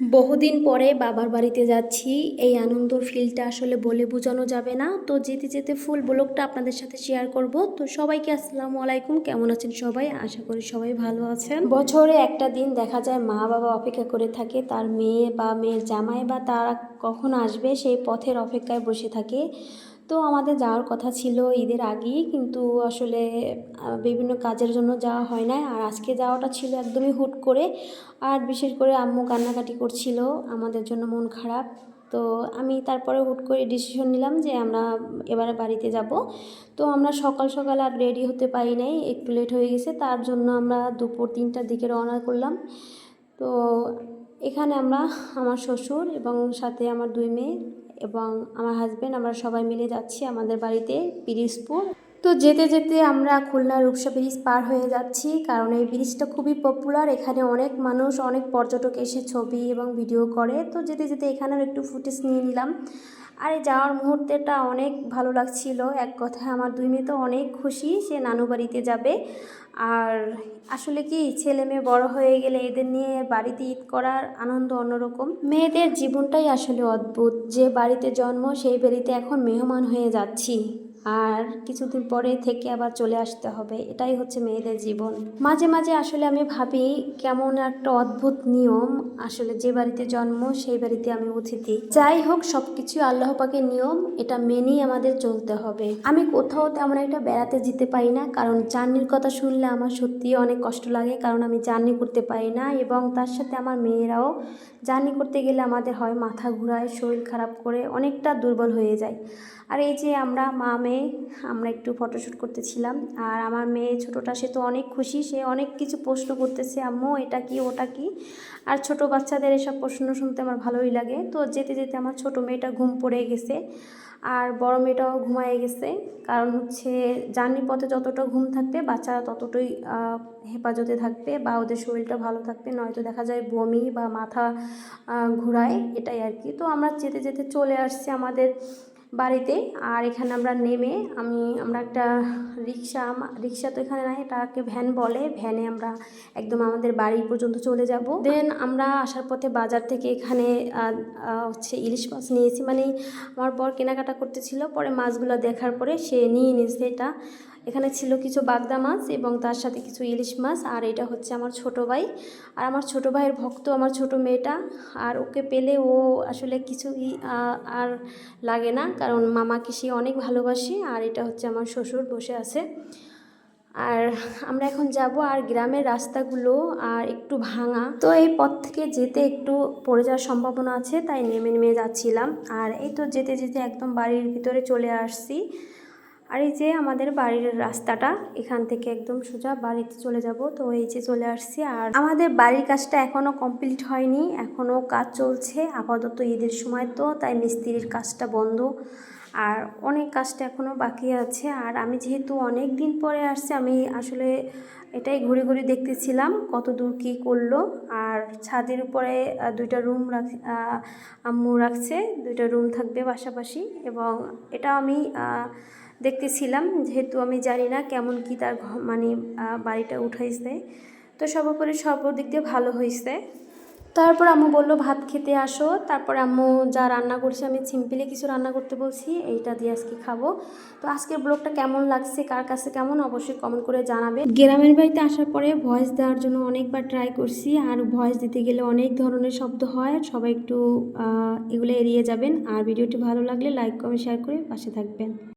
বহুদিন পরে বাবার বাড়িতে যাচ্ছি। এই আনন্দর ফিলটা আসলে বলে বোঝানো যাবে না। তো যেতে যেতে ফুল ব্লগটা আপনাদের সাথে শেয়ার করব। তো সবাইকে আসসালামু আলাইকুম। কেমন আছেন সবাই? আশা করি সবাই ভালো আছেন। বছরে একটা দিন দেখা যায় মা বাবা অপেক্ষা করে থাকে। তার মেয়ে বা মেয়ের জামাই বা তারা কখন আসবে সেই পথের অপেক্ষায় বসে থাকে। তো আমাদের যাওয়ার কথা ছিল ঈদের আগেই, কিন্তু আসলে বিভিন্ন কাজের জন্য যাওয়া হয় না আর আজকে যাওয়াটা ছিল একদমই হুট করে। আর বিশেষ করে আম্মু কান্নাকাটি করছিল, আমাদের জন্য মন খারাপ। তো আমি তারপরে হুট করে ডিসিশন নিলাম যে আমরা এবারে বাড়িতে যাব। তো আমরা সকাল সকাল আর রেডি হতে পারি নাই, একটু লেট হয়ে গেছে। তার জন্য আমরা দুপুর তিনটার দিকে রওনা করলাম। তো এখানে আমরা আমার শ্বশুর এবং সাথে আমার দুই মেয়ে এবং আমার হাজব্যান্ড আমরা সবাই মিলে যাচ্ছি আমাদের বাড়িতে পিরিজপুর তো যেতে যেতে আমরা খুলনা রূপসা ব্রিজ পার হয়ে যাচ্ছি, কারণ এই ব্রিজটা খুবই পপুলার এখানে অনেক মানুষ, অনেক পর্যটক এসে ছবি এবং ভিডিও করে। তো যেতে যেতে এখানেও একটু ফুটেজ নিয়ে নিলাম। আর যাওয়ার মুহূর্তেটা অনেক ভালো লাগছিল। এক কথায় আমার দুই মেয়ে তো অনেক খুশি, সে নানু বাড়িতে যাবে। আর আসলে কি, ছেলে মেয়ে বড় হয়ে গেলে এদের নিয়ে বাড়িতে ঈদ করার আনন্দ অন্যরকম। মেয়েদের জীবনটাই আসলে অদ্ভুত। যে বাড়িতে জন্ম, সেই বাড়িতে এখন মেহমান হয়ে যাচ্ছি। আর কিছুদিন পরে থেকে আবার চলে আসতে হবে। এটাই হচ্ছে মেয়েদের জীবন। মাঝে মাঝে আসলে আমি ভাবি, কেমন একটা অদ্ভুত নিয়ম, আসলে যে বাড়িতে জন্ম সেই বাড়িতে আমি অতিথি। যাই হোক সব কিছু আল্লাহ পাকের নিয়ম, এটা মেনেই আমাদের চলতে হবে। আমি কোথাও তেমন একটা বেড়াতে যেতে পারি না, কারণ জার্নির কথা শুনলে আমার সত্যিই অনেক কষ্ট লাগে, কারণ আমি জার্নি করতে পারি না এবং তার সাথে আমার মেয়েরাও জার্নি করতে গেলে আমাদের হয় মাথা ঘুরায়, শরীর খারাপ করে অনেকটা দুর্বল হয়ে যায়। আর এই যে আমরা মা, মেয়ে, আমরা একটু ফটোশ্যুট করতেছিলাম। আর আমার মেয়ে ছোটোটা, সে তো অনেক খুশি, সে অনেক কিছু প্রশ্ন করতেছে, আম্মু, এটা কি, ওটা কি? আর ছোট বাচ্চাদের এসব প্রশ্ন শুনতে আমার ভালোই লাগে। তো যেতে যেতে আমার ছোট মেয়েটা ঘুম পড়ে গেছে। আর বড় মেয়েটাও ঘুমায় গেছে। কারণ হচ্ছে জার্নি পথে যতটা ঘুম থাকবে, বাচ্চারা ততটাই হেফাজতে থাকবে বা ওদের শরীরটা ভালো থাকবে। নয়তো দেখা যায় বমি বা মাথা ঘুরায় এটাই আর কি। তো আমরা যেতে যেতে চলে আসছি আমাদের বাড়িতে। আর এখানে আমরা নেমে আমি, আমরা একটা রিক্সা রিক্সা তো এখানে নাই, এটাকে ভ্যান বলে। ভ্যানে আমরা একদম আমাদের বাড়ি পর্যন্ত চলে যাব। দেন আমরা আসার পথে বাজার থেকে এখানে হচ্ছে ইলিশ মাছ নিয়েছি। মানে আমার বর কেনাকাটা করতেছিল, পরে মাছগুলো দেখার পরে সে নিয়ে নিয়েছে এটা। এখানে ছিল কিছু বাগদা মাছ এবং তার সাথে কিছু ইলিশ মাছ, আর এটা হচ্ছে আমার ছোট ভাই। আর আমার ছোট ভাইয়ের ভক্ত আমার ছোট মেয়েটা, আর ওকে পেলে ও আসলে কিছুই আর লাগে না, কারণ মামাকে সে অনেক ভালোবাসে, আর এটা হচ্ছে আমার শ্বশুর বসে আছে। আর আমরা এখন যাব, আর গ্রামের রাস্তাগুলো, আর একটু ভাঙা। তো এই পথ থেকে যেতে একটু পড়ে যাওয়ার সম্ভাবনা আছে, তাই নেমে নেমে যাচ্ছিলাম। আর এই তো যেতে যেতে একদম বাড়ির ভিতরে চলে আসছি। আর এই যে আমাদের বাড়ির রাস্তাটা, এখান থেকে একদম সোজা বাড়িতে চলে যাব। তো এই যে চলে আসছি আর আমাদের বাড়ির কাজটা এখনও কমপ্লিট হয়নি এখনও কাজ চলছে। আপাতত ঈদের সময় তো, তাই মিস্ত্রির কাজটা বন্ধ। আর অনেক কাজটা এখনও বাকি আছে। আর আমি যেহেতু অনেক দিন পরে আসছি, আমি আসলে এটাই ঘুরে ঘুরে দেখতেছিলাম কত দূর কী করল। আর ছাদের উপরে দুইটা রুম রাখ আম্মু রাখছে, দুইটা রুম থাকবে পাশাপাশি। এবং এটা আমি দেখতেছিলাম, যেহেতু আমি জানি না কেমন কি তার মানে বাড়িটা উঠাইছে। তো সর্বোপরি সর্বদিক দিয়ে ভালো হয়েছে তারপর আম্মু বলল, ভাত খেতে আসো। তারপর আম্মু যা রান্না করছে, আমি সিম্পলি কিছু রান্না করতে বলছি, এইটা দিয়ে আজকে খাব। তো আজকের ব্লগটা কেমন লাগছে, কার কাছে কেমন, অবশ্যই কমেন্ট করে জানাবে গ্রামের বাড়িতে আসার পরে ভয়েস দেওয়ার জন্য অনেকবার ট্রাই করছি, আর ভয়েস দিতে গেলে অনেক ধরনের শব্দ হয়, সবাই একটু এগুলো এড়িয়ে যাবেন। আর ভিডিওটি ভালো লাগলে লাইক কমেন্ট শেয়ার করে পাশে থাকবেন।